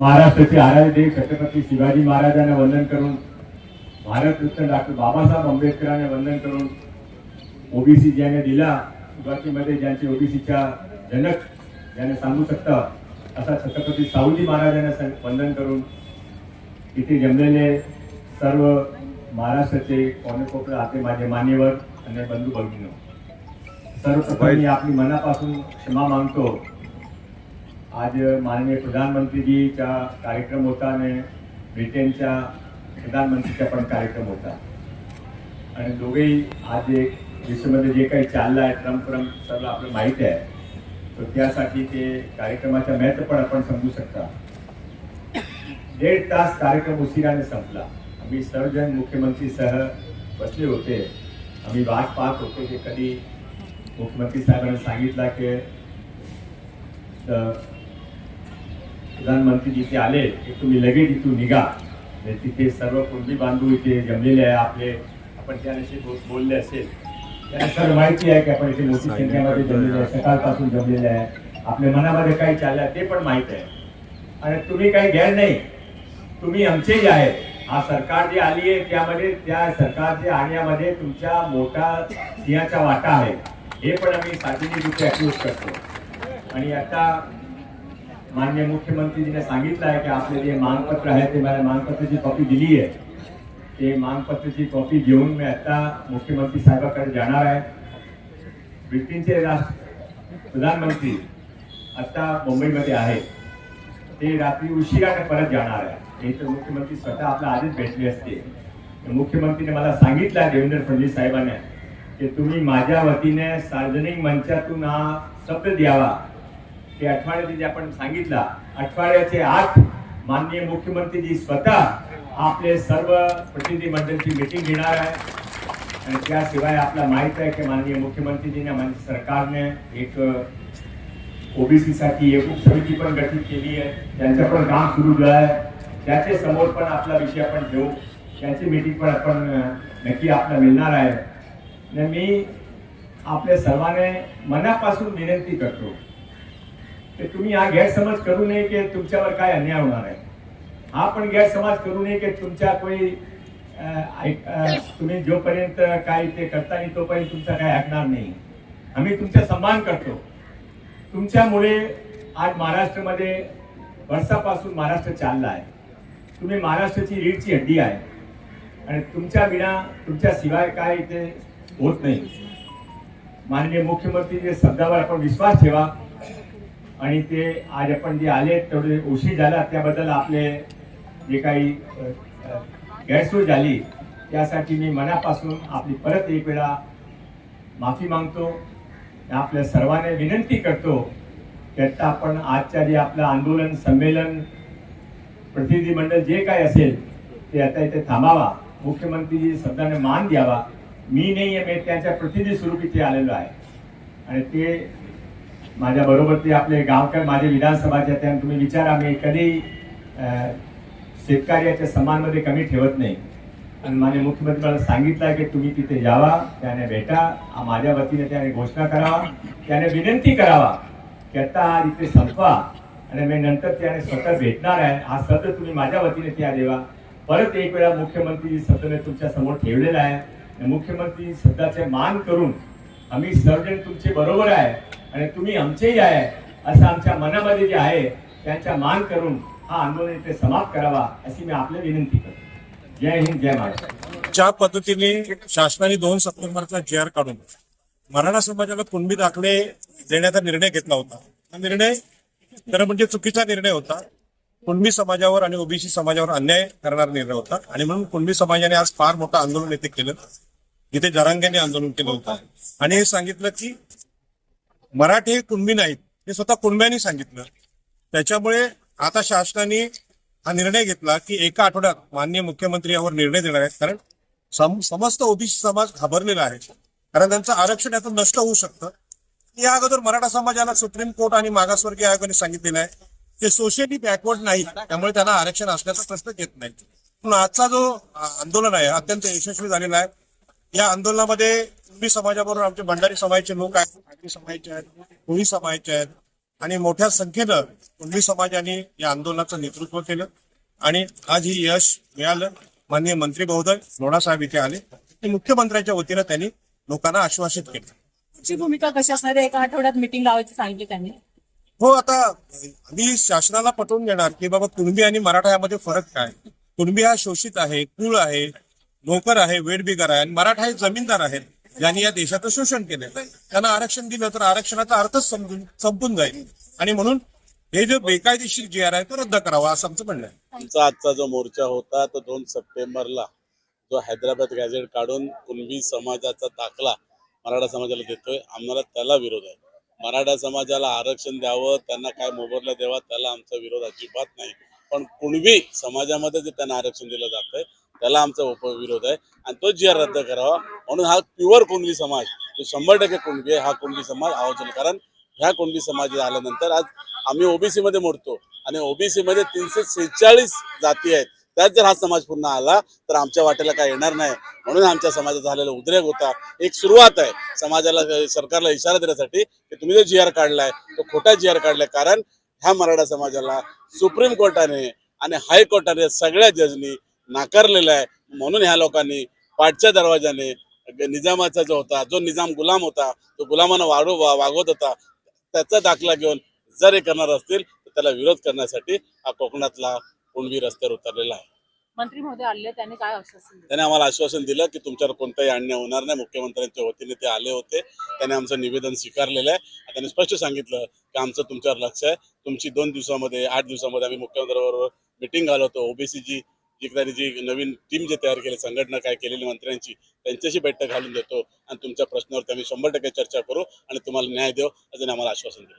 महाराष्ट्राचे आराध्य छत्रपती शिवाजी महाराजांना वंदन करून भारतरत्न डॉक्टर बाबासाहेब आंबेडकरांना वंदन करून ओबीसी ज्याने दिला. सुरुवातीमध्ये ज्यांचे ओबीसीच्या जनक ज्याने सांगू शकता असा छत्रपती सावजी महाराजांना वंदन करून इथे जमलेले सर्व महाराष्ट्राचे कोणेकोपरे आते माझे मान्यवर आणि बंधू भगिनी सर्वप्रथम मी आपली मनापासून क्षमा मागतो. आज माननीय प्रधानमंत्रीजीचा कार्यक्रम होता आणि ब्रिटनच्या प्रधानमंत्रीचा पण कार्यक्रम होता. आणि दोघेही आज एक विश्वमध्ये जे काही चाललं आहे ट्रम्प ट्रम्प सर्व आपलं माहीत आहे. तर त्यासाठी ते कार्यक्रमाचा महत्त्व पण आपण समजू शकता. दीड तास कार्यक्रम उशिराने संपला. आम्ही सर्वजण मुख्यमंत्रीसह बसले होते. आम्ही वाट पाहत होतो की कधी मुख्यमंत्री साहेबांनी सांगितलं की प्रधानमंत्री जिथे आले की तुम्ही लगेच इथून निघा. तिथे सर्व कुणबी बांधव इथे जमलेले आहे आपले आपण त्याविषयी बोल- बोलले असेल. त्यांना सर्व माहिती आहे की आपण इथे मोठी संख्येमध्ये जमलेले आहे सकाळपासून जमलेले आहे. आपल्या मनामध्ये काय चाललं आहे ते पण माहीत आहे. आणि तुम्ही काही गैर नाही. तुम्ही आमचे जे आहेत. हा सरकार जी आली आहे त्यामध्ये त्या सरकारच्या आणण्यामध्ये तुमच्या मोठा सिंहाचा वाटा आहे. हे पण आम्ही तिथे अप्रोच करतो. आणि आता मान्य मुख्यमंत्रीजीने सांगितलं आहे की आपले जे मागपत्र आहे ते मला मागपत्राची कॉपी दिली आहे ते मागपत्राची कॉपी घेऊन मी आता मुख्यमंत्री साहेबाकडे जाणार आहे. ब्रिटनचे राष्ट्र प्रधानमंत्री आता मुंबईमध्ये आहे ते रात्री उशिराने परत जाणार आहे. हे तर मुख्यमंत्री स्वतः आपल्या आधीच भेटले असते. तर मुख्यमंत्रीने मला सांगितलं आहे देवेंद्र फडणवीस साहेबांनी की तुम्ही माझ्या वतीने सार्वजनिक मंचातून हा शब्द द्यावा. की आठवड्याचे जे आपण सांगितला आठवड्याचे आठ माननीय मुख्यमंत्रीजी स्वतः आपले सर्व प्रतिनिधी मंडळची मीटिंग घेणार आहे. आणि त्याशिवाय आपला माहीत आहे की माननीय मुख्यमंत्रीजीने माननीय सरकारने एक ओबीसीसाठी एक उपसमिती पण गठीत केली आहे. त्यांचं पण काम सुरू आहे त्याचे समोर पण आपला विषय आपण घेऊ. त्याची मीटिंग पण आपण नक्की आपल्याला मिळणार आहे. आणि मी आपल्या सर्वांना मनापासून विनंती करतो की तुम्ही हा गैरसमज करू नये की तुमच्यावर काय अन्याय होणार आहे. हा पण गैरसमज करू नये की तुमच्या कोणी ऐक- तुम्ही जोपर्यंत काय ते करता नाही तोपर्यंत तुमचा काय ऐकणार नाही. आम्ही तुमचा सन्मान करतो. तुमच्यामुळे आज महाराष्ट्रामध्ये वर्षापासून महाराष्ट्र चालला आहे. तुम्ही महाराष्ट्राची रीडची हड्डी आहे. आणि तुमच्या विना तुमच्या शिवाय काय ते होत नाही. माननीय मुख्यमंत्री शब्दावर आपण विश्वास ठेवा आणि ते आज आपण जे आले तेवढे उशीर झाला त्याबद्दल आपले जे काही गैरसोय झाली त्यासाठी मी मनापासून आपली परत एक वेळा माफी मागतो. आणि आपल्या सर्वांना विनंती करतो की आता आपण आजच्या जे आपलं आंदोलन संमेलन प्रतिनिधी मंडळ जे काय असेल ते आता इथे थांबावा. मुख्यमंत्रीजी शब्दाने मान द्यावा. मी नाही आहे मी त्यांच्या प्रतिनिधी स्वरूप इथे आलेलो आहे. आणि ते माझ्याबरोबर ते आपले गावकर माझे विधानसभाचे आहेत. आणि तुम्ही विचारा मी कधी शेतकऱ्याच्या समानमध्ये कमी ठेवत नाही. आणि माझ्या मुख्यमंत्री मला सांगितलं आहे की तुम्ही तिथे जावा त्याने भेटा माझ्या वतीने त्याने घोषणा करावा त्याने विनंती करावा की आता हा इथे संपवा. आणि मी नंतर त्याने स्वतः भेटणार आहे. हा शब्द तुम्ही माझ्या वतीने त्या देवा. परत एक वेळा मुख्यमंत्री शब्द मी तुमच्यासमोर ठेवलेला आहे. आणि मुख्यमंत्री शब्दाचे मान करून आम्ही सर्वजण तुमचे बरोबर आहे. आणि तुम्ही आमचेही आहे असं आमच्या मनामध्ये जे आहे त्यांचा मान करून हा आंदोलन इथे समाप्त करावा अशी मी आपल्या विनंती करतो. जय हिंद जय महाराष्ट्र. ज्या पद्धतीने शासनाने दोन सप्टेंबरचा जी आर काढून मराठा समाजाला कुणबी दाखले देण्याचा निर्णय घेतला होता हा निर्णय खरं म्हणजे चुकीचा निर्णय होता. कुणबी समाजावर आणि ओबीसी समाजावर अन्याय करणारा निर्णय होता आणि म्हणून कुणबी समाजाने आज फार मोठं आंदोलन येथे केलं. जिथे जरांग्याने आंदोलन केलं होतं. आणि हे सांगितलं की मराठी हे कुणबी नाहीत हे स्वतः कुणब्यांनी सांगितलं. त्याच्यामुळे आता शासनाने हा निर्णय घेतला की एका आठवड्यात माननीय मुख्यमंत्री यावर निर्णय देणार आहेत. कारण सम- समस्त ओबीसी समाज घाबरलेला आहे. कारण त्यांचं आरक्षण यातून नष्ट होऊ शकतं. या अगोदर मराठा समाजाला सुप्रीम कोर्ट आणि मागासवर्गीय आयोगाने सांगितलेलं आहे. ते सोशली बॅकवर्ड नाही. त्यामुळे त्यांना आरक्षण असण्याचा प्रश्न येत नाही. पण आजचा जो आंदोलन आहे अत्यंत यशस्वी झालेला आहे. या आंदोलनामध्ये कुणबी समाजाबरोबर आमचे भंडारी समाजाचे लोक आहेत आगरी समाजाचे आहेत कोळी समाजाचे आहेत. आणि मोठ्या संख्येनं कुणबी समाजाने या आंदोलनाचं नेतृत्व केलं. आणि आज ही यश मिळालं. माननीय मंत्री महोदय लोढा साहेब इथे आले. आणि मुख्यमंत्र्यांच्या वतीनं त्यांनी लोकांना आश्वासित केलं. तुमची भूमिका कशी असणार आहे? एका आठवड्यात मिटिंग लावायची सांगितली त्यांनी. हो आता आम्ही शासनाला पटवून देणार की बाबा कुणबी आणि मराठा यामध्ये फरक काय? कुणबी हा शोषित आहे कुळ आहे नोकर आहे वेडबिगार आहे आणि मराठा हे जमीनदार आहेत. ज्यांनी या देशाचं शोषण केलं त्यांना आरक्षण दिलं तर आरक्षणाचा अर्थच समजून संपून जाईल. आणि म्हणून हे जे बेकायदेशीर जे आर आहे तो रद्द करावा असं आमचं म्हणणं आहे. आमचा आजचा जो मोर्चा होता तो दोन सप्टेंबरला जो हैदराबाद गॅझेट काढून कुणबी समाजाचा दाखला मराठा समाजाला देतोय आम्हाला त्याला विरोध आहे. मराठा समाजाला आरक्षण द्यावं त्यांना काय मोबदला द्यावा त्याला आमचा विरोध अजिबात नाही. पण कुणबी समाजामध्ये जे त्यांना आरक्षण दिलं जातंय त्याला आमचा उपविरोध आहे. आणि तो जी आर रद्द करावा म्हणून हा प्युअर कुणबी समाज जो शंभर टक्के कुणबी आहे हा कुणबी समाज आवाजल. कारण ह्या कुणबी समाज आल्यानंतर आज आम्ही ओबीसी मध्ये मोडतो आणि ओबीसी मध्ये तीनशे सेहेचाळीस जाती आहेत. त्यात जर हा समाज पुन्हा आला तर आमच्या वाटेला काय येणार नाही. म्हणून आमच्या समाजात झालेला उद्रेक होता. एक सुरुवात आहे समाजाला सरकारला इशारा देण्यासाठी की तुम्ही जो जी आर काढलाय तो खोटा जी आर काढलाय. कारण ह्या मराठा समाजाला सुप्रीम कोर्टाने आणि हायकोर्टाने सगळ्या जजनी नाकारलेलं आहे. म्हणून ह्या लोकांनी पाठच्या दरवाजाने निजामाचा जो होता जो निजाम गुलाम होता तो गुलामानं वाढू वा- वागवत होता त्याचा दाखला घेऊन जर हे करणार असतील तर त्याला विरोध करण्यासाठी हा कोकणातला कुणबी रस्त्यावर उतरलेला आहे. मंत्री महोदय आले त्यांनी काय आश्वासन त्याने आम्हाला आश्वासन दिलं की तुमच्यावर कोणताही अन्याय होणार नाही. मुख्यमंत्र्यांच्या वतीने ते आले होते. त्याने आमचं निवेदन स्वीकारलेलं आहे. आणि त्यांनी स्पष्ट सांगितलं की आमचं तुमच्यावर लक्ष आहे. तुमची दोन दिवसामध्ये आठ दिवसामध्ये आम्ही मुख्यमंत्र्यांबरोबर मिटिंग घालवतो. ओबीसीची जी त्यांनी जी नवीन टीम जे तयार केली संघटना काय केलेली मंत्र्यांची त्यांच्याशी बैठक घालून देतो. आणि तुमच्या प्रश्नावर आम्ही शंभर टक्के चर्चा करू आणि तुम्हाला न्याय देऊ. असं आम्हाला आश्वासन दिलं.